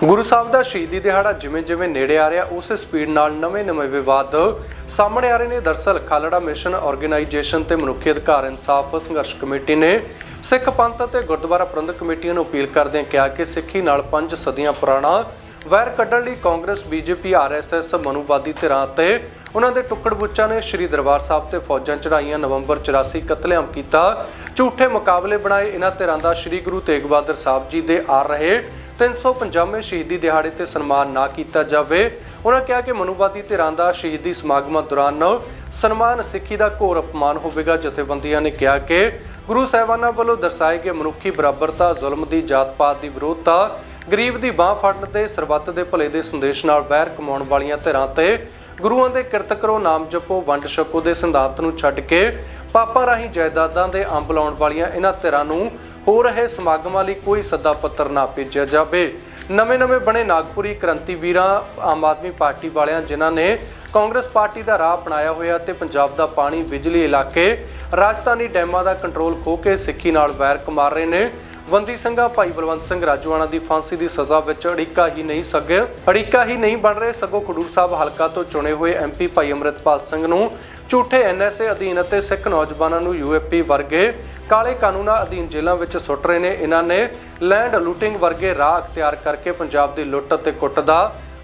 ਗੁਰੂ ਸਾਹਿਬ ਦਾ ਸ਼ਹੀਦੀ ਦਿਹਾੜਾ ਜਿਵੇਂ ਜਿਵੇਂ ਨੇੜੇ ਆ ਰਿਹਾ, ਉਸੇ ਸਪੀਡ ਨਾਲ ਨਵੇਂ-ਨਵੇਂ ਵਿਵਾਦ ਸਾਹਮਣੇ ਆ ਰਹੇ ਨੇ। ਦਰਸਲ ਖਾਲੜਾ ਮਿਸ਼ਨ ਆਰਗੇਨਾਈਜੇਸ਼ਨ ਤੇ ਮਨੁੱਖੀ ਅਧਿਕਾਰ ਇਨਸਾਫ ਸੰਘਰਸ਼ ਕਮੇਟੀ ਨੇ ਸਿੱਖ ਪੰਥ ਅਤੇ ਗੁਰਦੁਆਰਾ ਪ੍ਰਬੰਧਕ ਕਮੇਟੀਆਂ ਨੂੰ ਅਪੀਲ ਕਰਦਿਆਂ ਕਿਹਾ ਕਿ ਸਿੱਖੀ ਨਾਲ 5 ਸਦੀਆਂ ਪੁਰਾਣਾ ਵੈਰ ਕੱਢਣ ਲਈ ਕਾਂਗਰਸ, ਬੀਜੇਪੀ, ਆਰਐਸਐਸ, ਮਨੂਵਾਦੀ ਧਿਰਾਂ ਤੇ ਉਹਨਾਂ ਦੇ ਟੁੱਕੜ ਬੁੱਚਾਂ ਨੇ ਸ੍ਰੀ ਦਰਬਾਰ ਸਾਹਿਬ ਤੇ ਫੌਜਾਂ ਚੜਾਈਆਂ ਨਵੰਬਰ 84 ਕਤਲੇਆਮ ਕੀਤਾ। ਝੂਠੇ ਮੁਕਾਬਲੇ ਬਣਾਏ ਇਹਨਾਂ ਧਿਰਾਂ ਦਾ ਸ੍ਰੀ ਗੁਰੂ ਤੇਗ ਬਹਾਦਰ ਸਾਹਿਬ ਜੀ ਦੇ ਆ ਰਹੇ 350ਵੇਂ ਸ਼ਹੀਦੀ ਦਿਹਾੜੇ ਤੇ ਸਨਮਾਨ ਨਾ ਕੀਤਾ ਜਾਵੇ। ਉਹਨਾਂ ਕਿਹਾ ਕਿ ਮਨੁਵਾਦੀ ਧਿਰਾਂ ਦਾ ਸ਼ਹੀਦੀ ਸਮਾਗਮਾਂ ਦੌਰਾਨ ਸਨਮਾਨ ਸਿੱਖੀ ਦਾ ਘੋਰ ਅਪਮਾਨ ਹੋਵੇਗਾ। ਜਥੇਬੰਦੀਆਂ ਨੇ ਕਿਹਾ ਕਿ ਗੁਰੂ ਸਾਹਿਬਾਨਾਂ ਵੱਲੋਂ ਦਰਸਾਏ ਗਏ ਮਨੁੱਖੀ ਬਰਾਬਰਤਾ, ਜ਼ੁਲਮ ਦੀ ਜਾਤ-ਪਾਤ ਦੀ ਵਿਰੋਧਤਾ, ਗਰੀਬ ਦੀ ਬਾਹ ਫੜਨ ਤੇ ਸਰਬੱਤ ਦੇ ਭਲੇ ਦੇ ਸੰਦੇਸ਼ ਨਾਲ ਵੈਰ ਕਮਾਉਣ ਵਾਲੀਆਂ ਧਿਰਾਂ ਤੇ ਗੁਰੂਆਂ ਦੇ ਕਿਰਤ ਕਰੋ, ਨਾਮ ਜਪੋ, ਵੰਡ ਛਕੋ ਦੇ ਸਿਧਾਂਤ ਨੂੰ ਛੱਡ ਕੇ ਪਾਪਾਂ ਰਾਹੀਂ ਜਾਇਦਾਦਾਂ ਦੇ ਅੰਬ ਲਾਉਣ ਵਾਲੀਆਂ ਇਹਨਾਂ ਧਿਰਾਂ ਨੂੰ ਹੋ ਰਹੇ ਸਮਾਗਮਾਂ ਲਈ ਕੋਈ ਸੱਦਾ ਪੱਤਰ ਨਾ ਭੇਜਿਆ ਜਾਵੇ। ਨਵੇਂ-ਨਵੇਂ ਬਣੇ ਨਾਗਪੁਰੀ ਕ੍ਰਾਂਤੀਵੀਰਾਂ ਆਮ ਆਦਮੀ ਪਾਰਟੀ ਵਾਲਿਆਂ, ਜਿਨ੍ਹਾਂ ਨੇ ਕਾਂਗਰਸ ਪਾਰਟੀ ਦਾ ਰਾਹ ਅਪਣਾਇਆ ਹੋਇਆ ਤੇ ਪੰਜਾਬ ਦਾ ਪਾਣੀ ਬਿਜਲੀ ਇਲਾਕੇ ਰਾਜਧਾਨੀ ਡੈਮਾਂ ਦਾ ਕੰਟਰੋਲ ਖੋ ਕੇ ਸਿੱਖੀ ਨਾਲ ਵੈਰ ਕਮਾਰ ਰਹੇ ਨੇ। ਬੰਦੀ ਸਿੰਘਾ ਭਾਈ ਬਲਵੰਤ ਸਿੰਘ ਰਾਜੂਆਣਾ ਦੀ ਫਾਂਸੀ ਦੀ ਸਜ਼ਾ ਵਿੱਚ ਅੜਿੱਕਾ ਹੀ ਨਹੀਂ ਸਕੇ ਅੜਿੱਕਾ ਹੀ ਨਹੀਂ ਬਣ ਰਹੇ ਸਗੋਂ ਖਡੂਰ ਸਾਹਿਬ ਹਲਕਾ ਤੋਂ ਚੁਣੇ ਹੋਏ ਐਮਪੀ ਭਾਈ ਅਮਰਿਤਪਾਲ ਸਿੰਘ ਨੂੰ ਝੂਠੇ ਐਨਐਸਏ ਅਧੀਨ ਅਤੇ ਸਿੱਖ ਨੌਜਵਾਨਾਂ ਨੂੰ ਯੂਐਪੀ ਵਰਗੇ ਕਾਲੇ ਕਾਨੂੰਨਾਂ ਅਧੀਨ ਜੇਲ੍ਹਾਂ ਵਿੱਚ ਸੁੱਟ ਰਹੇ ਨੇ। ਇਹਨਾਂ ਨੇ ਲੈਂਡ ਲੂਟਿੰਗ ਵਰਗੇ ਰਾਹ ਅਖਤਿਆਰ ਕਰਕੇ ਪੰਜਾਬ ਦੀ ਲੁੱਟ ਅਤੇ ਕੁੱਟ ਦਾ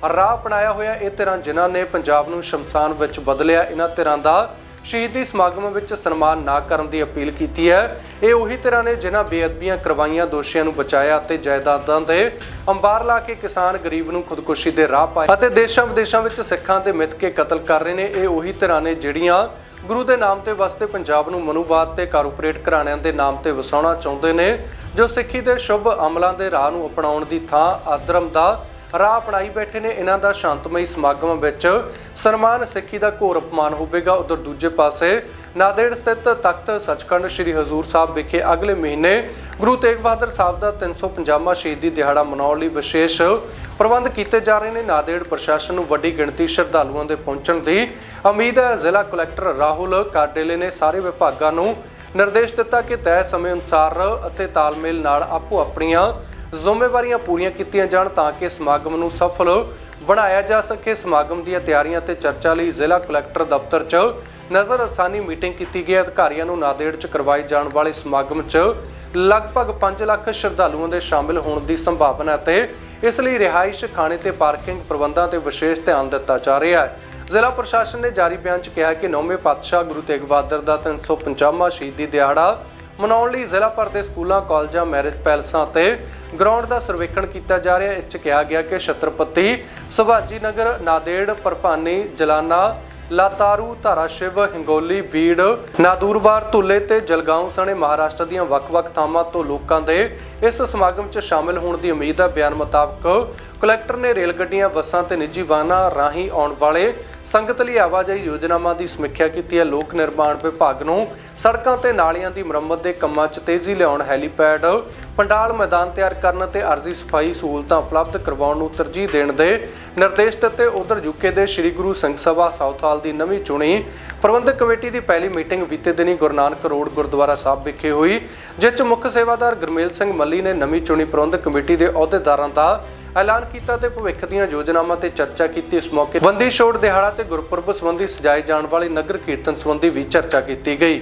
ਰਾਹ ਅਪਣਾਇਆ ਹੋਇਆ ਇਹ ਧਿਰਾਂ ਜਿਨ੍ਹਾਂ ਨੇ ਪੰਜਾਬ ਨੂੰ ਸ਼ਮਸ਼ਾਨ ਵਿੱਚ ਬਦਲਿਆ ਇਹਨਾਂ ਧਿਰਾਂ ਦਾ ਸ਼ਹੀਦੀ ਸਮਾਗਮ ਵਿੱਚ ਸਨਮਾਨ ਨਾ ਕਰਨ ਦੀ ਅਪੀਲ ਕੀਤੀ ਹੈ। ਇਹ ਉਹੀ ਤਰ੍ਹਾਂ ਨੇ ਜਿਨ੍ਹਾਂ ਬੇਅਦਬੀਆਂ ਕਰਵਾਈਆਂ, ਦੋਸ਼ੀਆਂ ਨੂੰ ਬਚਾਇਆ ਅਤੇ ਜਾਇਦਾਦਾਂ ਦੇ ਅੰਬਾਰ ਲਾ ਕੇ ਕਿਸਾਨ ਗਰੀਬ ਨੂੰ ਖੁਦਕੁਸ਼ੀ ਦੇ ਰਾਹ ਪਾਏ ਅਤੇ ਦੇਸ਼ਾਂ ਵਿਦੇਸ਼ਾਂ ਵਿੱਚ ਸਿੱਖਾਂ ਦੇ ਮਿੱਥ ਕੇ ਕਤਲ ਕਰ ਰਹੇ ਨੇ। ਇਹ ਉਹੀ ਤਰ੍ਹਾਂ ਨੇ ਜਿਹੜੀਆਂ ਗੁਰੂ ਦੇ ਨਾਮ ਤੇ ਵਸਦੇ ਪੰਜਾਬ ਨੂੰ ਮਨੂਵਾਦ ਤੇ ਕਾਰਪੋਰੇਟ ਘਰਾਣਿਆਂ ਦੇ ਨਾਮ ਤੇ ਵਸਾਉਣਾ ਚਾਹੁੰਦੇ ਨੇ, ਜੋ ਸਿੱਖੀ ਦੇ ਸ਼ੁਭ ਅਮਲਾਂ ਦੇ ਰਾਹ ਨੂੰ ਅਪਣਾਉਣ ਦੀ ਥਾਂ ਆਦਰਮ ਦਾ ਰਾਹ ਅਪਣਾਈ ਬੈਠੇ ਨੇ। ਇਹਨਾਂ ਦਾ ਸ਼ਾਂਤਮਈ ਸਮਾਗਮ ਵਿੱਚ ਸਨਮਾਨ ਸਿੱਖੀ ਦਾ ਘੋਰ ਅਪਮਾਨ ਹੋਵੇਗਾ। ਉਧਰ ਦੂਜੇ ਪਾਸੇ ਨਾਦੇੜ ਸਥਿਤ ਤਖਤ ਸੱਚਖੰਡ ਸ੍ਰੀ ਹਜ਼ੂਰ ਸਾਹਿਬ ਵਿਖੇ ਅਗਲੇ ਮਹੀਨੇ ਗੁਰੂ ਤੇਗ ਬਹਾਦਰ ਸਾਹਿਬ ਦਾ 350ਵਾਂ ਸ਼ਹੀਦੀ ਦਿਹਾੜਾ ਮਨਾਉਣ ਲਈ ਵਿਸ਼ੇਸ਼ ਪ੍ਰਬੰਧ ਕੀਤੇ ਜਾ ਰਹੇ ਨੇ। ਨਾਦੇੜ ਪ੍ਰਸ਼ਾਸਨ ਨੂੰ ਵੱਡੀ ਗਿਣਤੀ ਸ਼ਰਧਾਲੂਆਂ ਦੇ ਪਹੁੰਚਣ ਦੀ ਉਮੀਦ ਹੈ। ਜ਼ਿਲ੍ਹਾ ਕਲੈਕਟਰ ਰਾਹੁਲ ਕਾਡੇਲੇ ਨੇ ਸਾਰੇ ਵਿਭਾਗਾਂ ਨੂੰ ਨਿਰਦੇਸ਼ ਦਿੱਤਾ ਕਿ ਤੈਅ ਸਮੇਂ ਅਨੁਸਾਰ ਅਤੇ ਤਾਲਮੇਲ ਨਾਲ ਆਪੋ ਆਪਣੀਆਂ ਜ਼ਿੰਮੇਵਾਰੀਆਂ ਪੂਰੀਆਂ ਕੀਤੀਆਂ ਜਾਣ ਤਾਂ ਕਿ ਸਮਾਗਮ ਨੂੰ ਸਫਲ ਬਣਾਇਆ ਜਾ ਸਕੇ। ਸਮਾਗਮ ਦੀਆਂ ਤਿਆਰੀਆਂ ਤੇ ਚਰਚਾ ਲਈ ਜ਼ਿਲ੍ਹਾ ਕਲੈਕਟਰ ਦਫ਼ਤਰ 'ਚ ਨਜ਼ਰ ਅਸਾਨੀ ਮੀਟਿੰਗ ਕੀਤੀ ਗਈ। ਅਧਿਕਾਰੀਆਂ ਨੂੰ ਨਾਦੇੜ 'ਚ ਕਰਵਾਏ ਜਾਣ ਵਾਲੇ ਸਮਾਗਮ 'ਚ ਲਗਭਗ 5 ਲੱਖ ਸ਼ਰਧਾਲੂਆਂ ਦੇ ਸ਼ਾਮਿਲ ਹੋਣ ਦੀ ਸੰਭਾਵਨਾ ਤੇ ਇਸ ਲਈ ਰਿਹਾਇਸ਼, ਖਾਣੇ ਤੇ ਪਾਰਕਿੰਗ ਪ੍ਰਬੰਧਾਂ ਤੇ ਵਿਸ਼ੇਸ਼ ਧਿਆਨ ਦਿੱਤਾ ਜਾ ਰਿਹਾ ਹੈ। ਜ਼ਿਲ੍ਹਾ ਪ੍ਰਸ਼ਾਸਨ ਨੇ ਜਾਰੀ ਬਿਆਨ 'ਚ ਕਿਹਾ ਕਿ ਨੌਵੇਂ ਪਾਤਸ਼ਾਹ ਗੁਰੂ ਤੇਗ ਬਹਾਦਰ ਦਾ 350ਵਾਂ ਸ਼ਹੀਦੀ ਦਿਹਾੜਾ ਮਨਾਉਣ ਲਈ ਜ਼ਿਲ੍ਹਾ ਭਰ ਦੇ ਸਕੂਲਾਂ, ਕਾਲਜਾਂ, ਮੈਰਿਜ ਪੈਲਸਾਂ ਤੇ ਗਰਾਊਂਡ ਦਾ ਸਰਵੇਖਣ ਕੀਤਾ ਜਾ ਰਿਹਾ ਹੈ। ਇਸ 'ਚ ਕਿਹਾ ਗਿਆ ਕਿ ਛਤਰਪਤੀ ਸੁਭਾਜੀ ਨਗਰ, ਨਾਦੇੜ ਪਰਪਾਨੀ ਜਲਾਨਾ, ਲਾਤਾਰੂ, ਧਾਰਾਸ਼ਿਵ, ਹਿੰਗੋਲੀ ਬੀੜ ਨਾਦੂਰਵਾਰ, ਧੁੱਲੇ ਤੇ ਜਲਗਾਉਂ ਸਣੇ ਮਹਾਰਾਸ਼ਟਰ ਦੀਆਂ ਵੱਖ-ਵੱਖ ਥਾਵਾਂ ਤੋਂ ਲੋਕਾਂ ਦੇ ਇਸ ਸਮਾਗਮ 'ਚ ਸ਼ਾਮਿਲ ਹੋਣ ਦੀ ਉਮੀਦ ਹੈ। ਬਿਆਨ ਮੁਤਾਬਕ ਕਲੈਕਟਰ ਨੇ ਰੇਲ ਗੱਡੀਆਂ ਬੱਸਾਂ ਤੇ ਨਿੱਜੀ ਵਾਹਨਾਂ ਰਾਹੀਂ ਆਉਣ ਵਾਲੇ ਸੰਗਤ ਲਈ ਆਵਾਜਾਈ ਯੋਜਨਾਵਾਂ ਦੀ ਸਮੀਖਿਆ ਕੀਤੀ ਹੈ। ਲੋਕ ਨਿਰਮਾਣ ਵਿਭਾਗ ਨੂੰ ਸੜਕਾਂ ਤੇ ਨਾਲੀਆਂ ਦੀ ਮੁਰੰਮਤ ਦੇ ਕੰਮਾਂ 'ਚ ਤੇਜ਼ੀ ਲਿਆਉਣ ਹੈਲੀਪੈਡ ਪੰਡਾਲ ਮੈਦਾਨ ਤਿਆਰ ਕਰਨ ਤੇ ਅਰਜ਼ੀ ਸਫ਼ਾਈ ਸਹੂਲਤਾਂ ਉਪਲਬਧ ਕਰਵਾਉਣ ਨੂੰ ਤਰਜੀਹ ਦੇਣ ਦੇ ਨਿਰਦੇਸ਼ ਦਿੱਤੇ। ਉਧਰ ਯੂਕੇ ਦੇ ਸ੍ਰੀ ਗੁਰੂ ਸੰਘ ਸਭਾ ਸਾਊਥਾਲ ਦੀ ਨਵੀਂ ਚੁਣੀ ਪ੍ਰਬੰਧਕ ਕਮੇਟੀ ਦੀ ਪਹਿਲੀ ਮੀਟਿੰਗ ਬੀਤੇ ਦਿਨੀ ਗੁਰੂ ਨਾਨਕ ਰੋਡ ਗੁਰਦੁਆਰਾ ਸਾਹਿਬ ਵਿਖੇ ਹੋਈ ਜਿਸ 'ਚ ਮੁੱਖ ਸੇਵਾਦਾਰ ਗੁਰਮੇਲ ਸਿੰਘ ਮੱਲੀ ਨੇ ਨਵੀਂ ਚੁਣੀ ਪ੍ਰਬੰਧਕ ਕਮੇਟੀ ਦੇ ਅਹੁਦੇਦਾਰਾਂ ਦਾ ਐਲਾਨ ਕੀਤਾ ਤੇ ਭਵਿੱਖ ਦੀਆਂ ਯੋਜਨਾਵਾਂ ਤੇ ਚਰਚਾ ਕੀਤੀ। ਇਸ ਮੌਕੇ ਬੰਦੀ ਛੋੜ ਦਿਹਾੜਾ ਤੇ ਗੁਰਪੁਰਬ ਸੰਬੰਧੀ ਸਜਾਏ ਜਾਣ ਵਾਲੇ ਨਗਰ ਕੀਰਤਨ ਸੰਬੰਧੀ ਵੀ ਚਰਚਾ ਕੀਤੀ ਗਈ।